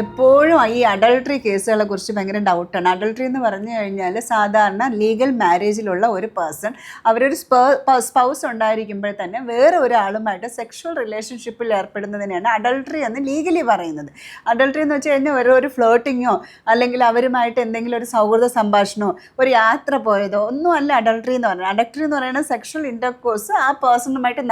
എല്ലാവരും ഈ അഡൾട്ടറി കേസുകളെ കുറിച്ച് ഭയങ്കര ഡൗട്ടാണ് അഡൾട്ടറി എന്ന് പറഞ്ഞു കഴിഞ്ഞാൽ സാധാരണ ലീഗൽ മാരേജിലുള്ള ഒരു പേഴ്സൺ അവരൊരു സ്പൗസ് ഉണ്ടായിരിക്കുമ്പോൾ തന്നെ വേറെ ഒരാളുമായിട്ട് സെക്ഷൽ റിലേഷൻഷിപ്പിൽ ഏർപ്പെടുന്നതിനെയാണ് അഡൾട്ടറി എന്ന് ലീഗലി പറയുന്നത്. അഡൾട്ടറി എന്ന് വെച്ച് കഴിഞ്ഞാൽ ഓരോ ഒരു ഫ്ലോട്ടിങ്ങോ അല്ലെങ്കിൽ അവരുമായിട്ട് എന്തെങ്കിലും ഒരു സൗഹൃദ സംഭാഷണമോ ഒരു യാത്ര പോയതോ ഒന്നും അല്ല അഡൾട്ടറി എന്ന് പറയുന്നത്. അഡൾട്ടറി എന്ന് പറയുന്നത് സെക്ഷൽ ഇന്റർകോഴ്സ് ആ പേഴ്സണുമായിട്ട്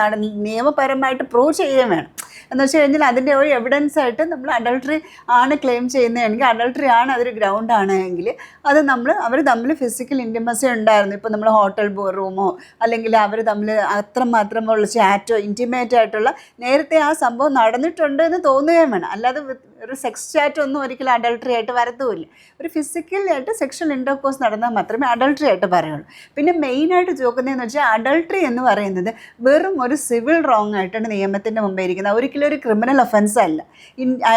നിയമപരമായിട്ട് പ്രൂവ് ചെയ്യുകയും വേണം. എന്ന് വെച്ച് കഴിഞ്ഞാൽ അതിന്റെ ഒരു എവിഡൻസ് ആയിട്ട് നമ്മൾ അഡൾട്ടറി ആണ് ക്ലെയിം ചെയ്യുന്നതെങ്കിൽ അഡൾട്ടറി ആണ് അതൊരു ഗ്രൗണ്ട് ആണെങ്കിൽ അത് നമ്മൾ അവർ തമ്മിൽ ഫിസിക്കൽ ഇന്റിമസി ഉണ്ടായിരുന്നു. ഇപ്പോൾ നമ്മൾ ഹോട്ടൽ റൂമോ അല്ലെങ്കിൽ അവർ തമ്മിൽ അത്രമാത്രമുള്ള ചാറ്റോ ഇന്റിമേറ്റ് ആയിട്ടുള്ള നേരത്തെ ആ സംഭവം നടന്നിട്ടുണ്ട് എന്ന് തോന്നുകയും വേണം. അല്ലാതെ ഒരു സെക്സ് ചാറ്റ് ഒന്നും ഒരിക്കലും അഡൾട്ടറി ആയിട്ട് വരത്തുമില്ല. ഒരു ഫിസിക്കലായിട്ട് സെക്ഷൽ ഇന്റർകോഴ്സ് നടന്നാൽ മാത്രമേ അഡൾട്ടറി ആയിട്ട് പറയുള്ളൂ. പിന്നെ മെയിനായിട്ട് ചോദിക്കുന്നതെന്ന് വെച്ചാൽ അഡൾട്ടറി എന്ന് പറയുന്നത് വെറും ഒരു സിവിൽ റോങ് ആയിട്ടാണ് നിയമത്തിന്റെ മുമ്പേ ഇരിക്കുന്നത് ഒരിക്കലും ഒരു ക്രിമിനൽ ഒഫൻസ് അല്ല.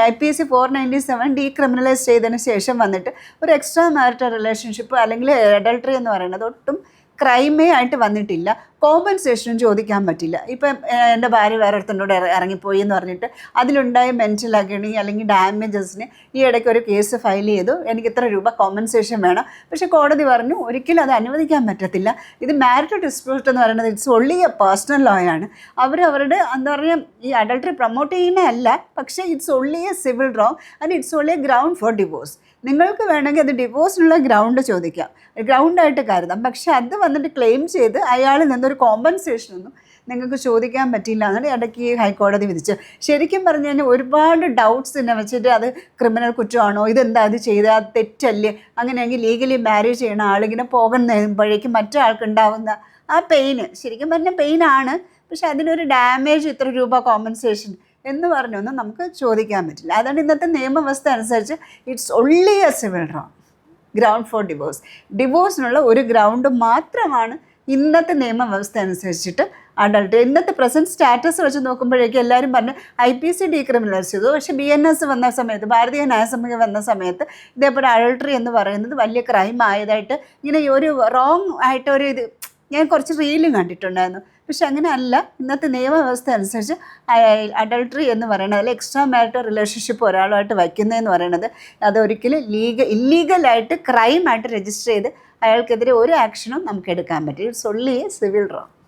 I P S C four ninety seven decriminalise ചെയ്തതിന് ശേഷം വന്നിട്ട് ഒരു എക്സ്ട്രാ മാരിറ്റൽ റിലേഷൻഷിപ്പ് അല്ലെങ്കിൽ അഡൾട്ടറി എന്ന് പറയുന്നത് ഒട്ടും ക്രൈമേ ആയിട്ട് വന്നിട്ടില്ല. കോമ്പൻസേഷനും ചോദിക്കാൻ പറ്റില്ല. ഇപ്പം എന്റെ ഭാര്യ വേറെ ഇറ- ഇറങ്ങിപ്പോയി എന്ന് പറഞ്ഞിട്ട് അതിലുണ്ടായ മെന്റൽ അഗണി അല്ലെങ്കിൽ ഡാമേജസിന് ഈ ഇടയ്ക്ക് ഒരു കേസ് ഫയൽ ചെയ്തു. എനിക്ക് ഇത്ര രൂപ കോമ്പൻസേഷൻ വേണം. പക്ഷെ കോടതി പറഞ്ഞു ഒരിക്കലും അത് അനുവദിക്കാൻ പറ്റത്തില്ല. ഇത് മാരിറ്റൽ ഡിസ്പ്യൂട്ട് എന്ന് പറയുന്നത് it's only a personal law ആണ് അവർ അവരുടെ എന്താ പറയുക ഈ അഡൾട്ടറി പ്രൊമോട്ട് ചെയ്യുന്നതല്ല. പക്ഷേ it's only a civil wrong and it's only a ground for divorce നിങ്ങൾക്ക് വേണമെങ്കിൽ അത് ഡിവോഴ്സിനുള്ള ഗ്രൗണ്ട് ചോദിക്കാം. ഗ്രൗണ്ടായിട്ട് കരുതാം. പക്ഷേ അത് വന്നിട്ട് ക്ലെയിം ചെയ്ത് അയാളിൽ നിന്നൊരു കോമ്പൻസേഷൻ ഒന്നും നിങ്ങൾക്ക് ചോദിക്കാൻ പറ്റില്ല എന്നാണ് ഇടയ്ക്ക് ഹൈക്കോടതി വിധിച്ചു. ശരിക്കും പറഞ്ഞു കഴിഞ്ഞാൽ ഒരുപാട് ഡൗട്ട്സ് എന്നെ വെച്ചിട്ട് അത് ക്രിമിനൽ കുറ്റമാണോ? ഇതെന്താ? അത് ചെയ്താൽ തെറ്റല്ലേ? അങ്ങനെയെങ്കിൽ ലീഗലി മാരേജ് ചെയ്യണ ആളിങ്ങനെ പോകുമ്പോഴേക്കും മറ്റൊരാൾക്ക് ഉണ്ടാവുന്ന ആ പെയിന് ശരിക്കും പറഞ്ഞാൽ പെയിനാണ് പക്ഷെ അതിനൊരു ഡാമേജ് ഇത്ര രൂപ കോമ്പൻസേഷൻ എന്ന് പറഞ്ഞൊന്നും നമുക്ക് ചോദിക്കാൻ പറ്റില്ല. അതുകൊണ്ട് ഇന്നത്തെ നിയമവ്യവസ്ഥ അനുസരിച്ച് it's only a civil wrong ground for divorce ഡിവോഴ്സിനുള്ള ഒരു ഗ്രൗണ്ട് മാത്രമാണ് ഇന്നത്തെ നിയമവ്യവസ്ഥ അനുസരിച്ചിട്ട് അഡൾട്ട് ഇന്നത്തെ പ്രസന്റ് സ്റ്റാറ്റസ് വെച്ച് നോക്കുമ്പോഴേക്കും എല്ലാവരും പറഞ്ഞു ഐ പി സി ഡീക്രിമിനലൈസ് ചെയ്തു. പക്ഷേ ബി എൻ എസ് വന്ന സമയത്ത് ഭാരതീയ ന്യായസമിതി വന്ന സമയത്ത് ഇതേപോലെ അഡൾട്ടറി എന്ന് പറയുന്നത് വലിയ ക്രൈം ആയതായിട്ട് ഇങ്ങനെ ഒരു റോങ് ആയിട്ട് ഒരു ഇത് ഞാൻ കുറച്ച് റീലും കണ്ടിട്ടുണ്ടായിരുന്നു. പക്ഷെ അങ്ങനെയല്ല ഇന്നത്തെ നിയമവ്യവസ്ഥ അനുസരിച്ച് അഡൾട്ടറി എന്ന് പറയുന്നത് അല്ലെങ്കിൽ എക്സ്ട്രാ മാരിറ്റൽ റിലേഷൻഷിപ്പ് ഒരാളുമായിട്ട് വയ്ക്കുന്നതെന്ന് പറയുന്നത് അതൊരിക്കലും ലീഗ ഇല്ലീഗലായിട്ട് ക്രൈമായിട്ട് രജിസ്റ്റർ ചെയ്ത് അയാൾക്കെതിരെ ഒരു ആക്ഷനും നമുക്ക് എടുക്കാൻ പറ്റും ഇറ്റ്സ് എ സിവിൽ റോങ്